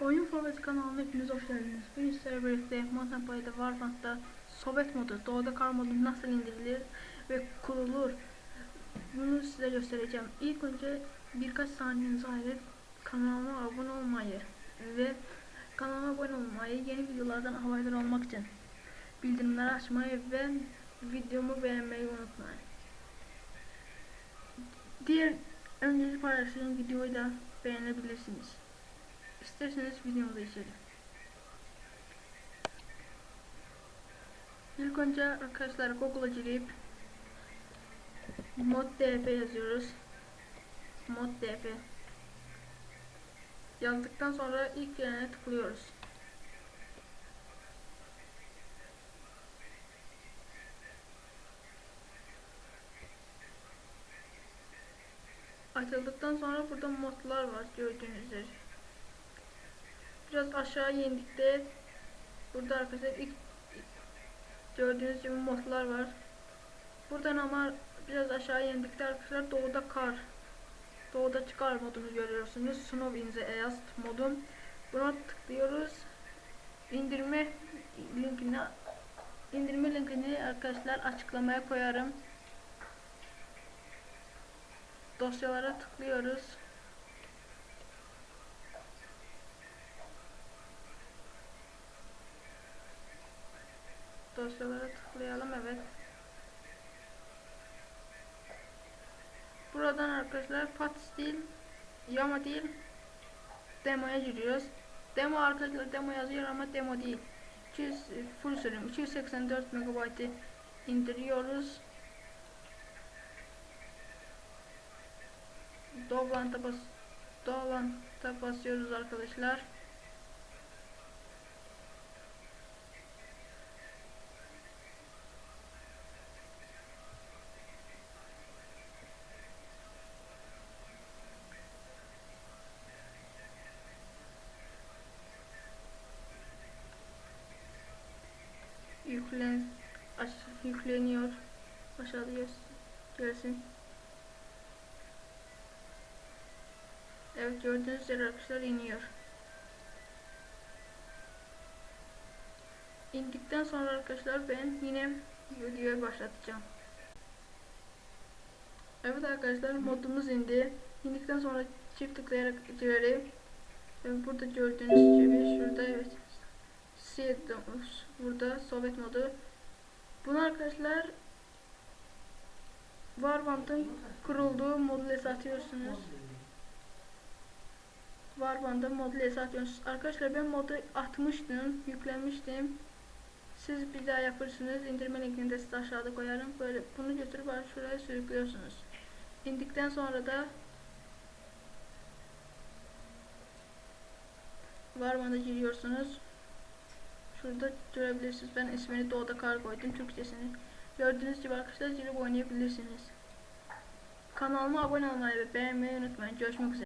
Oyun Forvet kanalına hepiniz hoş geldiniz. Bugün sizlerle birlikte Mountain Play'de Warband'da Sovyet modu, doğada kar modu nasıl indirilir ve kurulur bunu size göstereceğim. İlk önce birkaç saniyenizi ayırıp kanalıma abone olmayı ve kanalıma abone olmayı, yeni videolardan haberdar olmak için bildirimleri açmayı ve videomu beğenmeyi unutmayın. Diğer önceki paylaştığım videoyu da beğenebilirsiniz. İsterseniz videomuza geçelim. İlk önce arkadaşlar Google'a girip moddp yazıyoruz. moddp yazdıktan sonra ilk yerine tıklıyoruz. Açıldıktan sonra burada modlar var gördüğünüz üzere. Biraz aşağı indikte burada arkadaşlar ilk gördüğünüz gibi modlar var. Buradan ama biraz aşağı indikte arkadaşlar doğuda kar doğuda çıkar modunu görüyorsunuz. Snow in the East modu. Buna tıklıyoruz. İndirme linkini indirme linkini arkadaşlar açıklamaya koyarım. Dosyalara tıklıyoruz. Dosyalara tıklayalım evet. Buradan arkadaşlar Pats değil, Yama değil, demoya giriyoruz. Demo arkadaşlar demo yazıyor ama demo değil. 200 full sürüm 284 MB indiriyoruz. Doblanta bas Doblanta basıyoruz arkadaşlar. Yüklen aş yükleniyor. Aşağıda gelsin. Evet gördüğünüz üzere arkadaşlar iniyor. İndikten sonra arkadaşlar ben yine videoya başlatacağım. Evet arkadaşlar modumuz indi. İndikten sonra çift tıklayarak. Ve burada gördüğünüz gibi şurada evet Siyedamos burada Sovyet modu. Bunu arkadaşlar Warband'ın kurulduğu module atıyorsunuz. Warband'ın module atıyorsunuz. Arkadaşlar ben modu atmıştım, yüklemiştim. Siz bir daha yapırsınız. İndirme linkini de size aşağıda koyarım. Böyle bunu götürüp şuraya sürüklüyorsunuz. İndikten sonra da Warband'a giriyorsunuz. Şurada görebilirsiniz. Ben ismini Doğuda Kar koydum. Türkçesini. Gördüğünüz gibi arkadaşlar girip oynayabilirsiniz. Kanalıma abone olmayı ve beğenmeyi unutmayın. Görüşmek üzere.